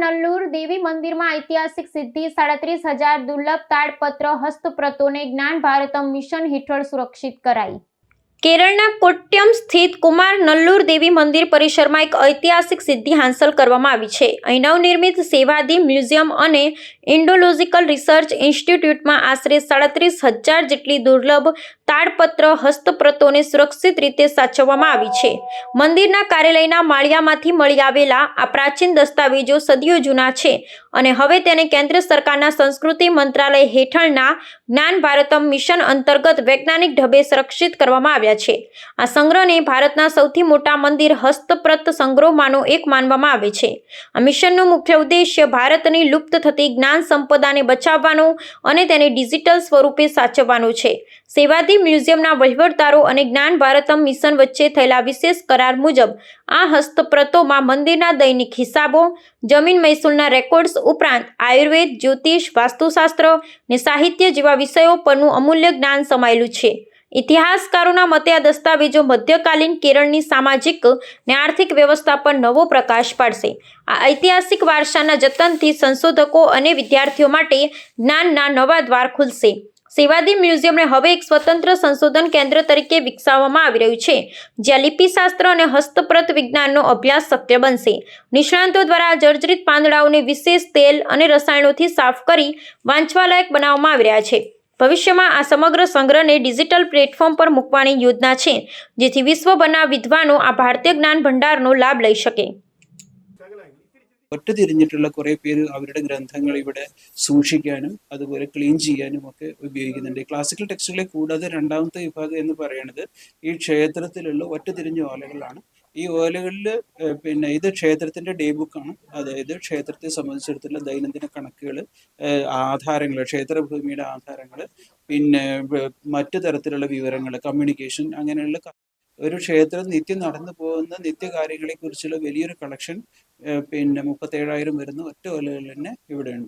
નલ્લુર દેવી મંદિરમાં ઐતિહાસિક સિદ્ધિ, સાડત્રીસ હજાર દુર્લભ તાડપત્ર, હસ્તપ્રતોને જ્ઞાન ભારતમ મિશન હેઠળ સુરક્ષિત કરાઈ. કેરળના કોટ્યમ સ્થિત કુમાર નલ્લુર દેવી મંદિર પરિસરમાં એક ઐતિહાસિક સિદ્ધિ હાંસલ કરવામાં આવી છે. અહીં નવનિર્મિત સેવાદી મ્યુઝિયમ અને ઇન્ડોલોજિકલ રિસર્ચ ઇન્સ્ટિટ્યૂટમાં આશરે સાડત્રીસ હજાર જેટલી દુર્લભ તાડપત્ર હસ્તપ્રતોને સુરક્ષિત રીતે સાચવવામાં આવી છે. મંદિરના કાર્યાલયના માળિયામાંથી મળી આવેલા આ પ્રાચીન દસ્તાવેજો સદીઓ જૂના છે અને હવે તેને કેન્દ્ર સરકારના સંસ્કૃતિ મંત્રાલય હેઠળના જ્ઞાન ભારતમ મિશન અંતર્ગત વૈજ્ઞાનિક ઢબે સંરક્ષિત કરવામાં આવ્યા છે. આ સંગ્રહને ભારતના સૌથી મોટા મંદિર હસ્તપ્રત સંગ્રહમાંનો એક માનવામાં આવે છે. આ મિશનનો મુખ્ય ઉદ્દેશ્ય ભારતની લુપ્ત થતી જ્ઞાન સંપદાને બચાવવાનો અને તેને ડિજિટલ સ્વરૂપે સાચવવાનો છે. સેવાદી મ્યુઝિયમના વહીવટદારો અને જ્ઞાન ભારતમ મિશન વચ્ચે થયેલા વિશેષ કરાર મુજબ, આ હસ્તપ્રતોમાં મંદિરના દૈનિક હિસાબો, જમીન મહેસૂલના રેકોર્ડ્સ ઉપરાંત આયુર્વેદ, જ્યોતિષ, વાસ્તુશાસ્ત્ર ને સાહિત્ય જેવા વિષયો પરનું અમૂલ્ય જ્ઞાન સમાયેલું છે. ઇતિહાસકારોના મતે આ દસ્તાવેજો મધ્યકાલીન કેરળની સામાજિક ને આર્થિક વ્યવસ્થા પર નવો પ્રકાશ પાડશે. આ ઐતિહાસિક વારસાના જતનથી સંશોધકો અને વિદ્યાર્થીઓ માટે જ્ઞાનના નવા દ્વાર ખુલશે. સેવાદી મ્યુઝિયમને હવે એક સ્વતંત્ર સંશોધન કેન્દ્ર તરીકે વિકસાવવામાં આવી રહ્યું છે, જ્યાં લિપિશાસ્ત્ર અને હસ્તપ્રત વિજ્ઞાનનો અભ્યાસ શક્ય બનશે. નિષ્ણાંતો દ્વારા જર્જરિત પાંદડાઓને વિશેષ તેલ અને રસાયણોથી સાફ કરી વાંચવાલાયક બનાવવામાં આવી રહ્યા છે. ભવિષ્યમાં આ સમગ્ર સંગ્રહને ડિજિટલ પ્લેટફોર્મ પર મૂકવાની યોજના છે જેથી વિશ્વભરના વિદ્વાનો આ ભારતીય જ્ઞાન ભંડારનો લાભ લઈ શકે ഒറ്റതിരിഞ്ഞിട്ടുള്ള കുറേ പേര് അവരുടെ ഗ്രന്ഥങ്ങൾ ഇവിടെ സൂക്ഷിക്കാനും അതുപോലെ ക്ലീൻ ചെയ്യാനും ഒക്കെ ഉപയോഗിക്കുന്നുണ്ട് ഈ ക്ലാസിക്കൽ ടെക്സ്റ്റുകളെ കൂടാതെ രണ്ടാമത്തെ വിഭാഗം എന്ന് പറയുന്നത് ഈ ക്ഷേത്രത്തിലുള്ള ഒറ്റതിരിഞ്ഞ ഓലകളാണ് ഈ ഓലകളിൽ പിന്നെ ഇത് ക്ഷേത്രത്തിന്റെ ഡേ ബുക്കാണ് അതായത് ക്ഷേത്രത്തെ സംബന്ധിച്ചിടത്തുള്ള ദൈനംദിന കണക്കുകൾ ആധാരങ്ങൾ ക്ഷേത്രഭൂമിയുടെ ആധാരങ്ങൾ പിന്നെ മറ്റു തരത്തിലുള്ള വിവരങ്ങൾ കമ്മ്യൂണിക്കേഷൻ അങ്ങനെയുള്ള ഒരു ക്ഷേത്രം നിത്യം നടന്നു പോകുന്ന നിത്യകാര്യങ്ങളെക്കുറിച്ചുള്ള വലിയൊരു കളക്ഷൻ പിന്നെ മുപ്പത്തേഴായിരം വരുന്ന ഒറ്റ ഓലകൾ തന്നെ ഇവിടെയുണ്ട്.